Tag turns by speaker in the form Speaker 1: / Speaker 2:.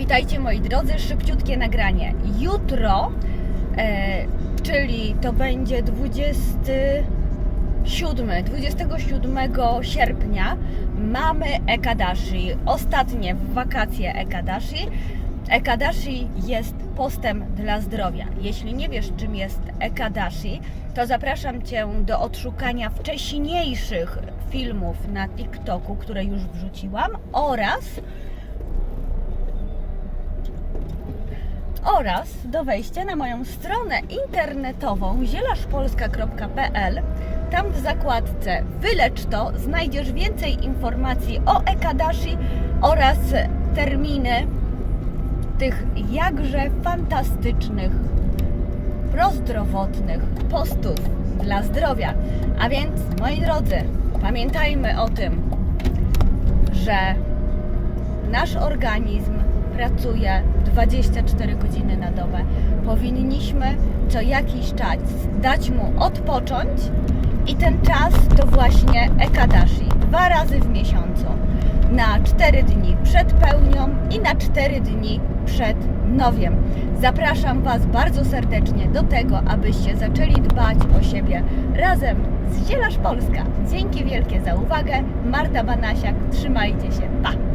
Speaker 1: Witajcie moi drodzy, szybciutkie nagranie. Jutro, e, czyli to będzie 27, 27 sierpnia, mamy Ekadashi. Ostatnie wakacje Ekadashi. Ekadashi jest postem dla zdrowia. Jeśli nie wiesz, czym jest Ekadashi, to zapraszam Cię do odszukania wcześniejszych filmów na TikToku, które już wrzuciłam oraz oraz do wejścia na moją stronę internetową zielaszpolska.pl. Tam w zakładce Wylecz to znajdziesz więcej informacji o Ekadashi oraz terminy tych jakże fantastycznych, prozdrowotnych postów dla zdrowia. A więc, moi drodzy, pamiętajmy o tym, że nasz organizm pracuje 24 godziny na dobę. Powinniśmy co jakiś czas dać mu odpocząć i ten czas to właśnie Ekadashi. Dwa razy w miesiącu. Na 4 dni przed pełnią i na 4 dni przed nowiem. Zapraszam Was bardzo serdecznie do tego, abyście zaczęli dbać o siebie razem z Zielarz Polska. Dzięki wielkie za uwagę. Marta Banasiak, trzymajcie się. Pa!